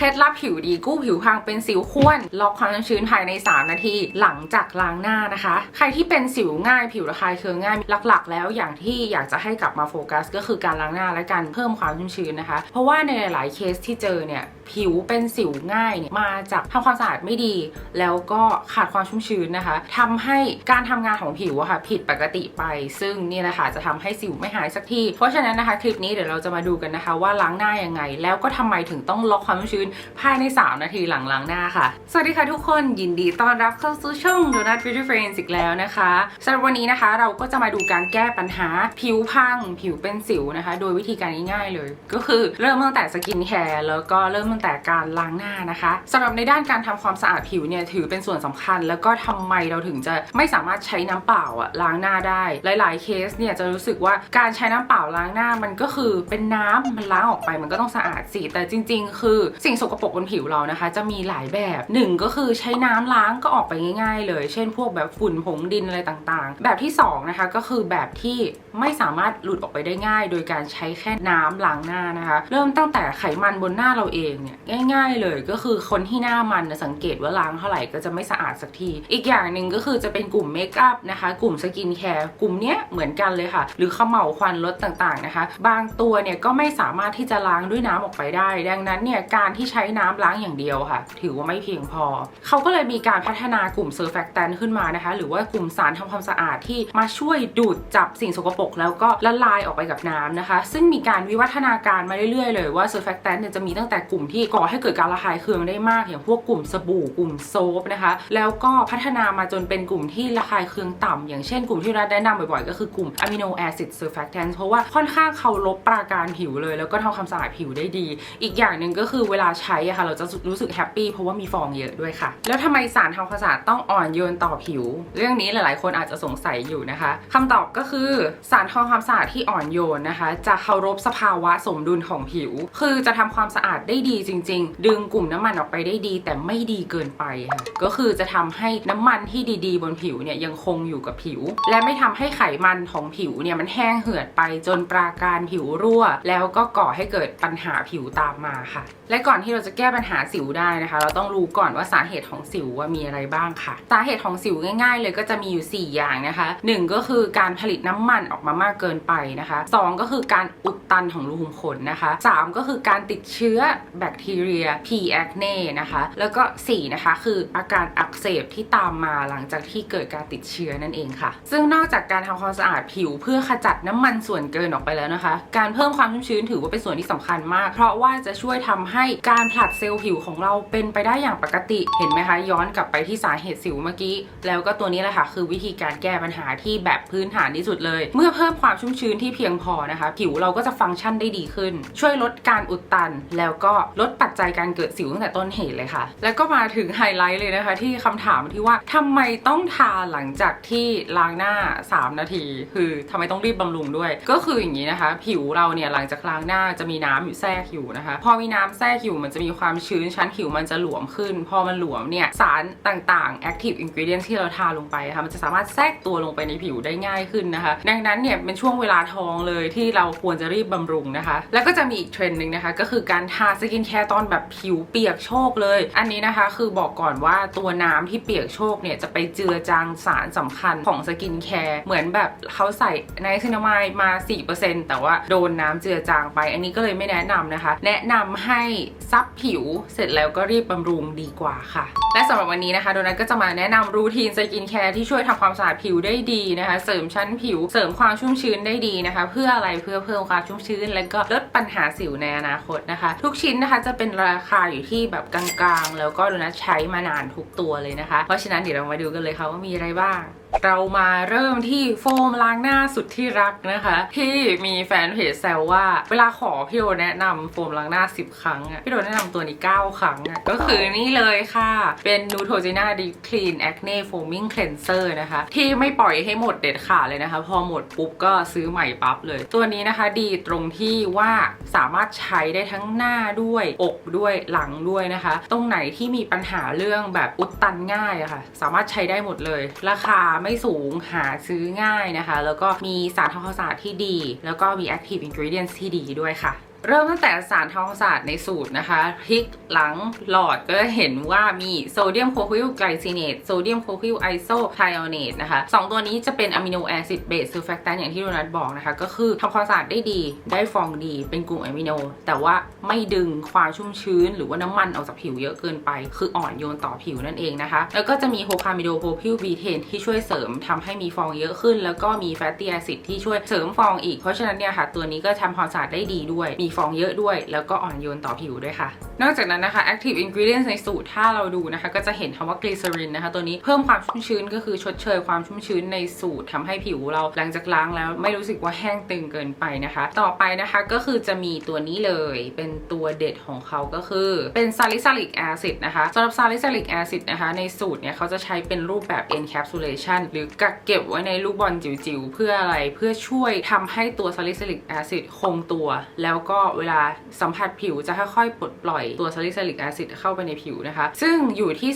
เคล็ดลับผิวดีกู้ผิวพังเป็นสิวข้วนล็อกความชื้นภายใน 3 นาที หลังจากล้างหน้านะคะ ใครที่เป็นสิวง่ายผิวระคายเคืองง่ายหลักๆ แล้วอย่างที่อยากจะให้กลับมาโฟกัส ก็คือการล้างหน้าและการเพิ่มความชุ่มชื้นนะคะ เพราะว่าในหลายเคสที่เจอเนี่ย ผิวเป็นสิวง่ายเนี่ยมาจากทำความสะอาดไม่ดี แล้วก็ขาดความชุ่มชื้นนะคะทำให้การทำงานของผิวอะค่ะผิดปกติไป ซึ่งนี่แหละค่ะจะทำให้สิวไม่หายสักที เพราะฉะนั้นนะคะคลิปนี้เดี๋ยวเราจะมาดูกันนะคะว่าล้างหน้ายังไง แล้วก็ทำไมถึงต้องล็อกความชุ่มชื้นภายใน 3 นาทีหลังล้างหน้าค่ะ สวัสดีค่ะทุกคนยินดีต้อนรับเข้าสู่ช่อง Donut Beauty Friends อีกแล้วนะคะสำหรับวันนี้นะคะเราก็จะมาดูการแก้ปัญหาผิวพังผิวเป็นสิวนะคะ โดยวิธีการง่ายๆเลย ก็คือเริ่มตั้งแต่สกินแคร์แล้วก็เริ่มตั้งแต่การล้างหน้านะคะสำหรับในด้านการทำความสะอาดผิวเนี่ยถือเป็นส่วนสำคัญ แล้วก็ทำไมเราถึงจะไม่สามารถใช้น้ำเปล่าอะล้างหน้าได้ หลาย ๆ เคสเนี่ยจะรู้สึกว่าการใช้น้ำเปล่าล้างหน้ามันก็คือเป็นน้ำมันล้างออกไปมันก็ต้องสะอาดสิแต่จริง ๆ คือสิ่งสกปรกบนผิวเรานะคะ จะมีหลายแบบหนึ่งก็คือใช้น้ำล้างก็ออกไปง่าย ๆ เลย เช่น พวกแบบฝุ่นผงดินอะไรต่างๆ แบบที่สองนะคะก็คือแบบที่ไม่สามารถหลุดออกไปได้ง่าย โดยการใช้แค่น้ำล้างหน้านะคะ เริ่มตั้งแต่ไขมันบนหน้าเราเองเนี่ยง่าย ๆ เลยก็คือคนที่หน้ามันนะสังเกตว่าล้างเท่าไหร่ก็จะไม่สะอาดสักที อีกอย่างหนึ่งก็คือจะเป็นกลุ่มเมคอัพนะคะ กลุ่มสกินแคร์กลุ่มเนี้ยเหมือนกันเลยค่ะ หรือขมเหลาควันลดต่างๆนะคะ บางตัวเนี่ยก็ไม่สามารถที่จะล้างด้วยน้ำออกไปได้ ดังนั้นเนี่ยการที่ใช้น้ำล้างอย่างเดียวค่ะ ถือว่าไม่เพียงพอ เขาก็เลยมีการพัฒนากลุ่มเซอร์แฟกแตนขึ้นมานะคะ หรือว่ากลุ่มสารทำความสะอาดที่มาช่วยดูดจับสิ่งสกปรกแล้วก็ละลายออกไปกับน้ำนะคะ ซึ่งมีการวิวัฒนาการมาเรื่อยๆเลยว่าเซอร์แฟกแตนเนี่ยจะมีตั้งแต่กลุ่มที่ก่อให้เกิดการระคายเคืองได้มากอย่างพวกกลุ่มสบู่กลุ่มโซฟนะคะ แล้วก็พัฒนามาจนเป็นกลุ่มที่ระคายเคืองต่ำอย่างเช่นกลุ่มที่เราแนะนำบ่อยๆ ก็คือกลุ่มอะมิโนแอซิดเซอร์แฟกแตนเพราะว่าค่อนข้างเคารพปราการผิวเลย แล้วก็ทำความสะอาดผิวได้ดี อีกอย่างหนึ่งก็คือเวลาใช้อะค่ะเราจะรู้สึกแฮปปี้เพราะว่ามีฟองเยอะด้วยค่ะ แล้วทำไมสารทำความสะอาดต้องอ่อนโยนต่อผิว เรื่องนี้หลายๆ คนอาจจะสงสัยอยู่นะคะคำตอบก็คือสารทำความสะอาดที่อ่อนโยนนะคะ จะเคารพสภาวะสมดุลของผิว คือจะทำความสะอาดได้ดีจริง ๆ ดึงกลุ่มน้ำมันออกไปได้ดี แต่ไม่ดีเกินไปค่ะ ก็คือจะทำให้น้ำมันที่ดีๆ บนผิวเนี่ยยังคงอยู่กับผิว และไม่ทำให้ไขมันของผิวเนี่ยมันแห้งเหือดไปจนปราการผิวรั่ว แล้วก็ก่อให้เกิดปัญหาผิวตามมาค่ะ และก่อนที่เราจะแก้ปัญหาสิวได้นะคะ เราต้องรู้ก่อนว่าสาเหตุของสิวว่ามีอะไรบ้างค่ะ สาเหตุของสิวง่าย ๆ เลยก็จะมีอยู่ 4 อย่างนะคะหนึ่งก็คือการผลิตน้ำมันออกมามากเกินไปนะคะสองก็คือการอุดตันของรูขุมขนนะคะสามก็คือการติดเชื้อแบคทีเรีย P. acne นะคะ แล้วก็ 4 นะคะ คืออาการอักเสบที่ตามมาหลังจากที่เกิดการติดเชื้อนั่นเองค่ะ ซึ่งนอกจากการทำความสะอาดผิวเพื่อขจัดน้ำมันส่วนเกินออกไปแล้วนะคะ การเพิ่มความชุ่มชื้นถือว่าเป็นส่วนที่สำคัญมาก เพราะว่าจะช่วยทำให้การผลัดเซลล์ผิวของเราเป็นไปได้อย่างปกติ เห็นไหมคะ ย้อนกลับไปที่สาเหตุสิวเมื่อกี้ แล้วก็ตัวนี้แหละค่ะ คือวิธีการแก้ปัญหาที่แบบพื้นฐานที่สุดเลย เมื่อเพิ่มความชุ่มชื้นที่เพียงพอนะคะ ผิวเราก็จะฟังก์ชันได้ดีขึ้น ช่วยลดการอุดตันแล้วก็ลดปัจจัยการเกิดสิวตั้งแต่ต้นเหตุเลยค่ะ แล้วก็มาถึงไฮไลท์เลยนะคะ ที่คำถามที่ว่าทำไมต้องทาหลังจากที่ล้างหน้า 3 นาที คือทำไมต้องรีบบำรุงด้วย ก็คืออย่างนี้นะคะ ผิวเราเนี่ยหลังจากล้างหน้าจะมีน้ำอยู่แทรกอยู่นะคะ พอมีน้ำแทรกอยู่มันจะมีความชื้นชั้นผิวมันจะหลวมขึ้น พอมันหลวมเนี่ยสารต่างๆ active ingredient ที่เราทาลงไปค่ะมันจะสามารถแทรกตัวลงไปในผิวได้ง่ายขึ้นนะคะ ดังนั้นเนี่ยเป็นช่วงเวลาทองเลยที่เราควรจะรีบบำรุงนะคะ แล้วก็จะมีอีกเทรนด์หนึ่งนะคะ ก็คือการทาสกินแคร์ตอนแบบผิวเปียกโชกเลย อันนี้นะคะคือบอกก่อนว่าตัวน้ำที่เปียกโชกเนี่ยจะไปเจือจางสารสำคัญของสกินแคร์เหมือนแบบเขาใส่ไนซินามายมา 4%แต่ว่าโดนน้ำเจือจางไป อันนี้ก็เลยไม่แนะนำนะคะ แนะนำให้ซับผิวเสร็จแล้วก็รีบบำรุงดีกว่าค่ะ และสำหรับวันนี้นะคะโดนัทก็จะมาแนะนำรูทีนสกินแคร์ที่ช่วยทำความสะอาดผิวได้ดีนะคะ เสริมชั้นผิว เสริมความชุ่มชื้นได้ดีนะคะ เพื่ออะไรเพื่อเพิ่มความชุ่มชื้น และก็ลดปัญหาสิวในอนาคตนะคะ ทุกชิ้นนะคะจะเป็นราคาอยู่ที่แบบกลางๆ แล้วก็โดนัทใช้มานานทุกตัวเลยนะคะ เพราะฉะนั้นเดี๋ยวเรามาดูกันเลยค่ะว่ามีอะไรบ้าง เรามาเริ่มที่โฟมล้างหน้าสุดที่รักนะคะ ที่มีแฟนเพจแซวว่า เวลาขอพี่โดแนะนำโฟมล้างหน้า 10 ครั้งอะพี่โดแนะนำตัวนี้ 9 ครั้งอะก็คือนี่เลยค่ะ เป็น Neutrogena Deep Clean Acne Foaming Cleanser นะคะ ที่ไม่ปล่อยให้หมดเด็ดขาดเลยนะคะ พอหมดปุ๊บก็ซื้อใหม่ปั๊บเลย ตัวนี้นะคะดีตรงที่ว่าสามารถใช้ได้ทั้งหน้าด้วย อกด้วยหลังด้วยนะคะ ตรงไหนที่มีปัญหาเรื่องแบบอุดตันง่ายอะค่ะ สามารถใช้ได้หมดเลยราคาไม่สูงหาซื้อง่ายนะคะ แล้วก็มีสารทำความสะอาดที่ดี แล้วก็มี active ingredients ที่ดีด้วยค่ะ เริ่มตั้งแต่สารทำควาสะอาดในสูตรนะคะพลิกหลังหลอดก็จะเห็นว่ามีโซเดียมโคคิลไกลซีเนตโซเดียมโคคิลไอโซไทโอเนตนะคะสองตัวนี้จะเป็นอะมิโนแอซิดเบสซูแฟกตันอย่างที่โดนัทบอกนะคะ ก็คือทำความสะอาดได้ดีได้ฟองดีเป็นกลุ่มอะมิโน แต่ว่าไม่ดึงความชุ่มชื้น หรือว่าน้ำมันออกจากผิวเยอะเกินไป คืออ่อนโยนต่อผิวนั่นเองนะคะ แล้วก็จะมีโฮคามิโดโพพิลบีเทนที่ช่วยเสริมทำให้มีฟองเยอะขึ้น แล้วก็มีแฟตตี้แอซิดที่ช่วยเสริมฟองอีกเพราะฉะนั้นเนี่ยค่ะตัวนี้ก็ทำความสะอาดได้ดีด้วยมีฟองเยอะด้วย แล้วก็อ่อนโยนต่อผิวด้วยค่ะ นอกจากนั้นนะคะ active ingredients ในสูตรถ้าเราดูนะคะ ก็จะเห็นคำว่ากลีเซอรินนะคะ ตัวนี้เพิ่มความชุ่มชื้นก็คือชดเชยความชุ่มชื้นในสูตรทำให้ผิวเราหลังจากล้างแล้วไม่รู้สึกว่าแห้งตึงเกินไปนะคะ ต่อไปนะคะก็คือจะมีตัวนี้เลยเป็นตัวเด็ดของเขาก็คือเป็น salicylic acid นะคะสำหรับ salicylic acid นะคะในสูตรเนี่ยเขาจะใช้เป็นรูปแบบ encapsulation หรือกักเก็บไว้ในลูกบอลจิ๋วๆเพื่ออะไรเพื่อช่วยทำให้ตัว salicylic acid คงตัว แล้วก็เวลาสัมผัสผิวจะค่อยๆปลดปล่อยตัว salicylic acid เข้าไปในผิวนะคะ ซึ่งอยู่ที่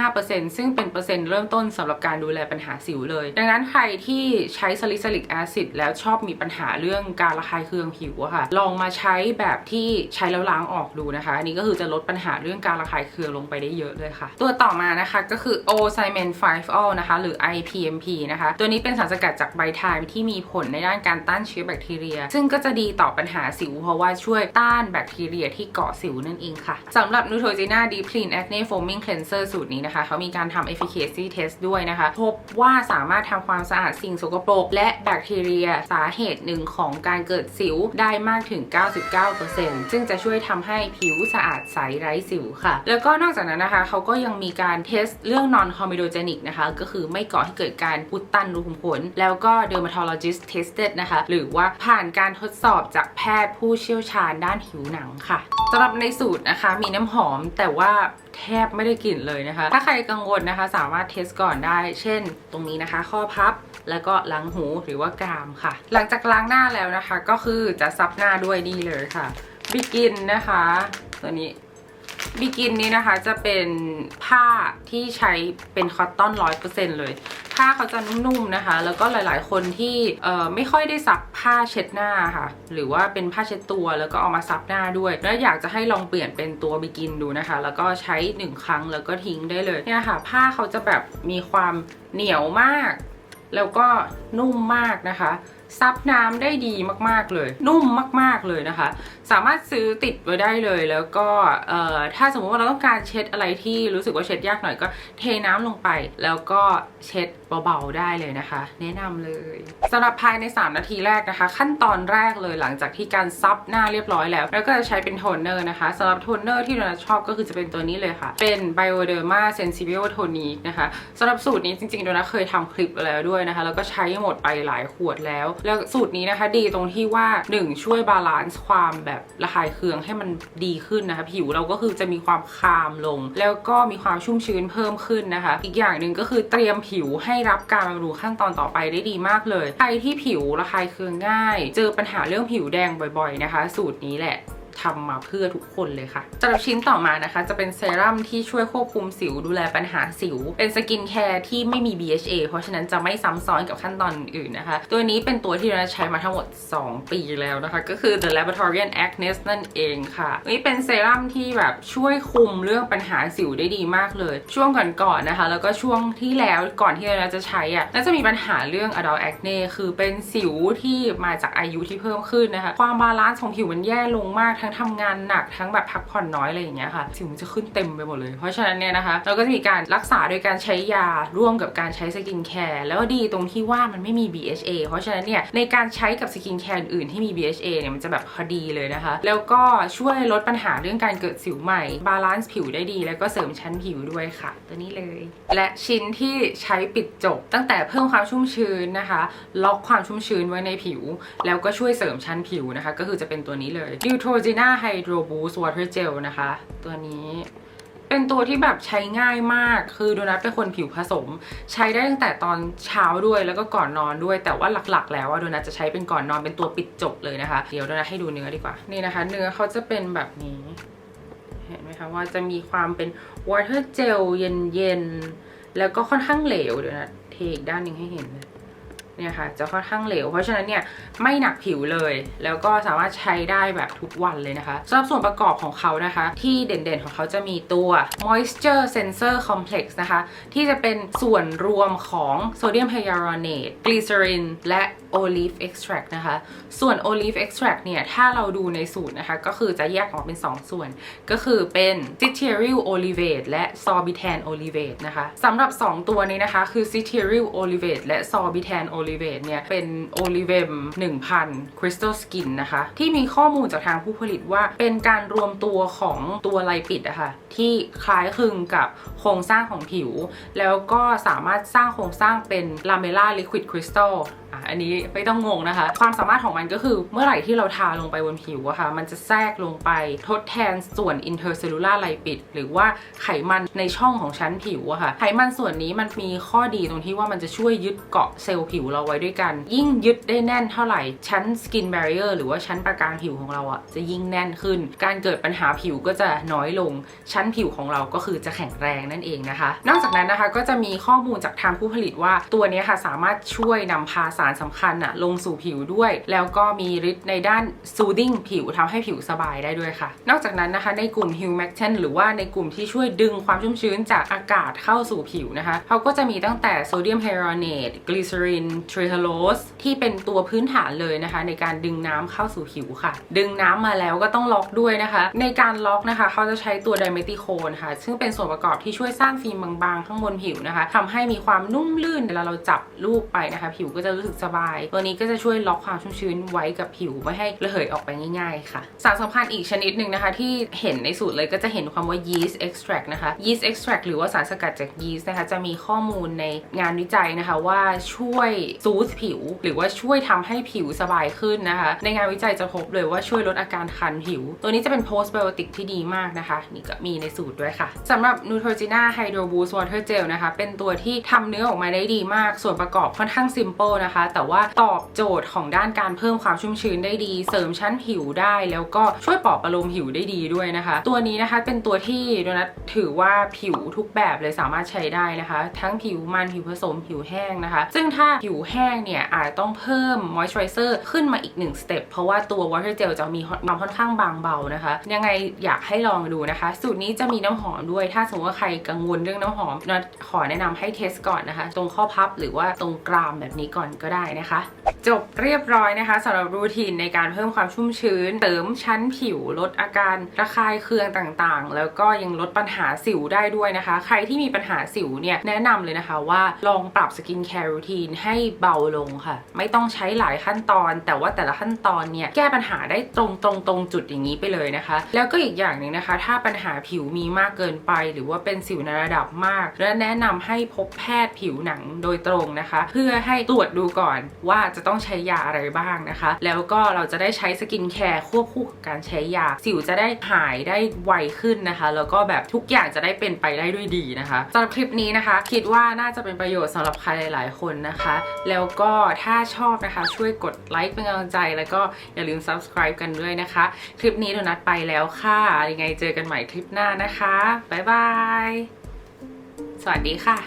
0.5%ซึ่งเป็นเปอร์เซ็นต์เริ่มต้นสำหรับการดูแลปัญหาสิวเลย ดังนั้นใครที่ใช้ salicylic acid แล้วชอบมีปัญหาเรื่องการระคายเคืองผิวอะค่ะ ลองมาใช้แบบที่ใช้แล้วล้างออกดูนะคะอันนี้ก็คือจะลดปัญหาเรื่องการระคายเคืองลงไปได้เยอะเลยค่ะ ตัวต่อมานะคะก็คือ o c y m e n 5 ol นะคะ หรือ IPMP นะคะ ตัวนี้เป็นสารสกัดจากใบทายที่มีผลในด้านการต้านเชื้อแบคทีเรีย ซึ่งก็จะดีต่อปัญหาสิวเพราะว่าช่วยต้านแบคทีเรียที่เกาะสิวนั่นเองค่ะสำหรับ Neutrogena Deep Clean Acne Foaming Cleanser สูตรนี้นะคะ เขามีการทำ efficacy test ด้วยนะคะ พบว่าสามารถทำความสะอาดสิ่งสกปรก และแบคทีเรียสาเหตุหนึ่งของการเกิดสิวได้มากถึง 99%ซึ่งจะช่วยทำให้ผิวสะอาดใสไร้สิวค่ะ แล้วก็นอกจากนั้นนะคะ เขาก็ยังมีการเทสเรื่อง non comedogenic นะคะ ก็คือไม่ก่อให้เกิดการอุดตันรูขุมขนแล้วก็ dermatologist tested นะคะ หรือว่าผ่านการทดสอบจากแพทย์ผู้เชี่ยวชาญด้านผิวหนังค่ะสำหรับในสูตรนะคะ มีน้ำหอมแต่ว่าแทบไม่ได้กลิ่นเลยนะคะ ถ้าใครกังวลนะคะ สามารถเทสก่อนได้ เช่น ตรงนี้นะคะ ข้อพับแล้วก็หลังหูหรือว่ากรามค่ะ หลังจากล้างหน้าแล้วนะคะ ก็คือจะซับหน้าด้วยนี่เลยค่ะบิกินนะคะ ตัวนี้ บิกินนี้นะคะจะเป็นผ้าที่ใช้เป็นคอตตอนร้อยเปอร์เซ็นต์เลย ผ้าเขาจะนุ่มๆนะคะ แล้วก็หลายๆ คนที่ไม่ค่อยได้ซักผ้าเช็ดหน้าค่ะ หรือว่าเป็นผ้าเช็ดตัวแล้วก็เอามาซับหน้าด้วย แล้วอยากจะให้ลองเปลี่ยนเป็นตัวบิกินดูนะคะ แล้วก็ใช้หนึ่งครั้งแล้วก็ทิ้งได้เลยเนี่ยค่ะ ผ้าเขาจะแบบมีความเหนียวมาก แล้วก็นุ่มมากนะคะ ซับน้ำได้ดีมากๆเลย นุ่มมาก ๆเลยนะคะ สามารถซื้อติดไว้ได้เลยแล้วก็เอ่อถ้าสมมติว่าเราต้องการเช็ดอะไรที่รู้สึกว่าเช็ดยากหน่อยก็เทน้ำลงไป แล้วก็เช็ด เบาๆได้เลยนะคะ แนะนำเลยสำหรับภายใน 3 นาทีแรกนะคะ ขั้นตอนแรกเลยหลังจากที่การซับหน้าเรียบร้อยแล้วแล้วก็จะใช้เป็นโทนเนอร์นะคะสำหรับโทนเนอร์ที่เราชอบก็คือจะเป็นตัวนี้เลยค่ะ เป็น Bioderma Sensible Tonic นะคะสำหรับสูตรนี้จริงๆโดนะเคยทำคลิปแล้วด้วยนะคะ แล้วก็ใช้หมดไปหลายขวดแล้ว แล้วสูตรนี้นะคะดีตรงที่ว่า 1 ช่วยบาลานซ์ความแบบระคายเคืองให้มันดีขึ้นนะคะผิวเราก็คือจะมีความคามลง แล้วก็มีความชุ่มชื้นเพิ่มขึ้นนะคะ อีกอย่างหนึ่งก็คือเตรียมผิวให้รับการบำรุงขั้นตอนต่อไปได้ดีมากเลย ใครที่ผิวระคายเคืองง่าย เจอปัญหาเรื่องผิวแดงบ่อย ๆ นะคะ สูตรนี้แหละ ทำมาเพื่อทุกคนเลยค่ะสำหรับชิ้นต่อมานะคะ จะเป็นเซรั่มที่ช่วยควบคุมสิวดูแลปัญหาสิว เป็นสกินแคร์ที่ไม่มี BHA เพราะฉะนั้นจะไม่ซ้ำซ้อนกับขั้นตอนอื่นนะคะ ตัวนี้เป็นตัวที่เราใช้มาทั้งหมด 2 ปีแล้วนะคะ ก็คือ The Laboratorian Acne นั่นเองค่ะนี่เป็นเซรั่มที่แบบช่วยคุมเรื่องปัญหาสิวได้ดีมากเลย ช่วงก่อนๆนะคะ แล้วก็ช่วงที่แล้วก่อนที่เราจะใช้อะน่าจะมีปัญหาเรื่อง adult acne คือเป็นสิวที่มาจากอายุที่เพิ่มขึ้นนะคะ ความบาลานซ์ของผิวมันแย่ลงมากทั้งทำงานหนักทั้งแบบพักผ่อนน้อยอะไรอย่างเงี้ยค่ะสิวมันจะขึ้นเต็มไปหมดเลย เพราะฉะนั้นเนี่ยนะคะเราก็จะมีการรักษาโดยการใช้ยาร่วมกับการใช้สกินแคร์แล้วก็ดีตรงที่ว่ามันไม่มี BHA เพราะฉะนั้นเนี่ยในการใช้กับสกินแคร์อื่นที่มี BHA เนี่ยมันจะแบบพอดีเลยนะคะ แล้วก็ช่วยลดปัญหาเรื่องการเกิดสิวใหม่ บาลานซ์ผิวได้ดี แล้วก็เสริมชั้นผิวด้วยค่ะ ตัวนี้เลย และชิ้นที่ใช้ปิดจบตั้งแต่เพิ่มความชุ่มชื้นนะคะ ล็อกความชุ่มชื้นไว้ในผิว แล้วก็ช่วยเสริมชั้นผิวนะคะ ก็คือจะเป็นตัวนี้เลย n e u t r o g e Gel นะคะ ตัวนี้เป็นตัวที่แบบใช้ง่ายมาก คือโดนัทเป็นคนผิวผสม ใช้ได้ตั้งแต่ตอนเช้าด้วยแล้วก็ก่อนนอนด้วย แต่ว่าหลักๆ แล้วว่าโดนัทจะใช้เป็นก่อนนอนเป็นตัวปิดจบเลยนะคะ เดี๋ยวโดนัทให้ดูเนื้อดีกว่า นี่นะคะ เนื้อเขาจะเป็นแบบนี้ เห็นไหมคะว่าจะมีความเป็น water gel เย็นๆ แล้วก็ค่อนข้างเหลวเดี๋ยวนะเทอีกด้านหนึ่งให้เห็นเลย เนี่ยค่ะจะค่อนข้างเหลว เพราะฉะนั้นเนี่ยไม่หนักผิวเลย แล้วก็สามารถใช้ได้แบบทุกวันเลยนะคะสำหรับส่วนประกอบของเขานะคะ ที่เด่นๆของเขาจะมีตัว moisture sensor complex นะคะ ที่จะเป็นส่วนรวมของโซเดียมไฮยาลูรอเนตกลีเซอรินและ olive extract นะคะ ส่วน olive extract เนี่ย ถ้าเราดูในสูตรนะคะ ก็คือจะแยกออกเป็น 2 ส่วน ก็คือเป็น cityryl olivate และ sorbitan olivate นะคะสำหรับ 2 ตัวนี้นะคะ คือ cityryl olivate และ sorbitan olivate เนี่ยเป็นโอลิเวม1000 crystal skin นะคะ ที่มีข้อมูลจากทางผู้ผลิตว่าเป็นการรวมตัวของตัวไลปิดอะคะ่ะที่คล้ายคลึงกับโครงสร้างของผิว แล้วก็สามารถสร้างโครงสร้างเป็นลาเมล่าลิควิดคริสตัล อันนี้ไม่ต้องงงนะคะ ความสามารถของมันก็คือเมื่อไหร่ที่เราทาลงไปบนผิวอะค่ะ มันจะแทรกลงไปทดแทนส่วน intercellular lipid หรือว่าไขมันในช่องของชั้นผิวอะค่ะ ไขมันส่วนนี้มันมีข้อดีตรงที่ว่ามันจะช่วยยึดเกาะเซลล์ผิวเราไว้ด้วยกัน ยิ่งยึดได้แน่นเท่าไหร่ ชั้น skin barrier หรือว่าชั้นประการผิวของเราอะจะยิ่งแน่นขึ้น การเกิดปัญหาผิวก็จะน้อยลง ชั้นผิวของเราก็คือจะแข็งแรงนั่นเองนะคะ นอกจากนั้นนะคะก็จะมีข้อมูลจากทางผู้ผลิตว่าตัวนี้ค่ะสามารถช่วยนำพาสารสำคัญอะลงสู่ผิวด้วย แล้วก็มีฤทธิ์ในด้าน soothing ผิวทำให้ผิวสบายได้ด้วยค่ะ นอกจากนั้นนะคะ ในกลุ่ม humectant หรือว่าในกลุ่มที่ช่วยดึงความชุ่มชื้นจากอากาศเข้าสู่ผิวนะคะเขาก็จะมีตั้งแต่โซเดียมไฮยาลูรอเนตกลีเซอรินทริฮาโลสที่เป็นตัวพื้นฐานเลยนะคะ ในการดึงน้ำเข้าสู่ผิวค่ะ ดึงน้ำมาแล้วก็ต้องล็อกด้วยนะคะ ในการล็อกนะคะเขาจะใช้ตัวไดเมติโคนค่ะ ซึ่งเป็นส่วนประกอบที่ช่วยสร้างฟิล์มบางๆ ข้างบนผิวนะคะทำให้มีความนุ่มลื่นเวลาเราจับรูปไปนะคะ ผิวก็จะรู้สึกสบาย ตัวนี้ก็จะช่วยล็อกความชุ่มชื้นไว้กับผิวไม่ให้ระเหยออกไปง่ายๆค่ะ สารสำคัญอีกชนิดหนึ่งนะคะ ที่เห็นในสูตรเลยก็จะเห็นความว่า yeast extract นะคะ yeast extract หรือว่าสารสกัดจาก yeast นะคะจะมีข้อมูลในงานวิจัยนะคะว่าช่วยซูสผิว หรือว่าช่วยทำให้ผิวสบายขึ้นนะคะ ในงานวิจัยจะพบเลยว่าช่วยลดอาการคันผิว ตัวนี้จะเป็น postbiotic ที่ดีมากนะคะ นี่ก็มีในสูตรด้วยค่ะสำหรับ Neutrogena Hydro Boost Water Gel นะคะ เป็นตัวที่ทำเนื้อออกมาได้ดีมากส่วนประกอบค่อนข้าง simple นะคะแต่ว่าตอบโจทย์ของด้านการเพิ่มความชุ่มชื้นได้ดี เสริมชั้นผิวได้ แล้วก็ช่วยปลอบประโลมผิวได้ดีด้วยนะคะ ตัวนี้นะคะเป็นตัวที่โดนัทถือว่าผิวทุกแบบเลยสามารถใช้ได้นะคะ ทั้งผิวมันผิวผสมผิวแห้งนะคะ ซึ่งถ้าผิวแห้งเนี่ยอาจต้องเพิ่ม moisturizer ขึ้นมาอีกหนึ่งสเต็ปเพราะว่าตัว water gel จะมีความค่อนข้างบางเบานะคะ ยังไงอยากให้ลองดูนะคะ สูตรนี้จะมีน้ำหอมด้วย ถ้าสมมติว่าใครกังวลเรื่องน้ำหอมนัทขอแนะนำให้เทสก่อนนะคะ ตรงข้อพับหรือว่าตรงกรามแบบนี้ก่อนก็ได้นะคะ จบเรียบร้อยนะคะสำหรับรูทีนในการเพิ่มความชุ่มชื้นเสริมชั้นผิวลดอาการระคายเคืองต่างๆ แล้วก็ยังลดปัญหาสิวได้ด้วยนะคะ ใครที่มีปัญหาสิวเนี่ยแนะนำเลยนะคะว่าลองปรับสกินแคร์รูทีนให้เบาลงค่ะ ไม่ต้องใช้หลายขั้นตอน แต่ว่าแต่ละขั้นตอนเนี่ยแก้ปัญหาได้ตรงตรงตรงจุดอย่างนี้ไปเลยนะคะ แล้วก็อีกอย่างหนึ่งนะคะ ถ้าปัญหาผิวมีมากเกินไป หรือว่าเป็นสิวในระดับมาก และแนะนำให้พบแพทย์ผิวหนังโดยตรงนะคะ เพื่อให้ตรวจดูก่อนว่าจะต้องใช้ยาอะไรบ้างนะคะ แล้วก็เราจะได้ใช้สกินแคร์ควบคู่กับการใช้ยา สิวจะได้หายได้ไวขึ้นนะคะ แล้วก็แบบทุกอย่างจะได้เป็นไปได้ด้วยดีนะคะสำหรับคลิปนี้นะคะ คิดว่าน่าจะเป็นประโยชน์สำหรับใครหลาย ๆ คนนะคะ แล้วก็ถ้าชอบนะคะช่วยกดไลค์เป็นกำลังใจ แล้วก็อย่าลืม subscribe กันด้วยนะคะ คลิปนี้โดนัทไปแล้วค่ะยังไงเจอกันใหม่คลิปหน้านะคะบ๊ายบายสวัสดีค่ะ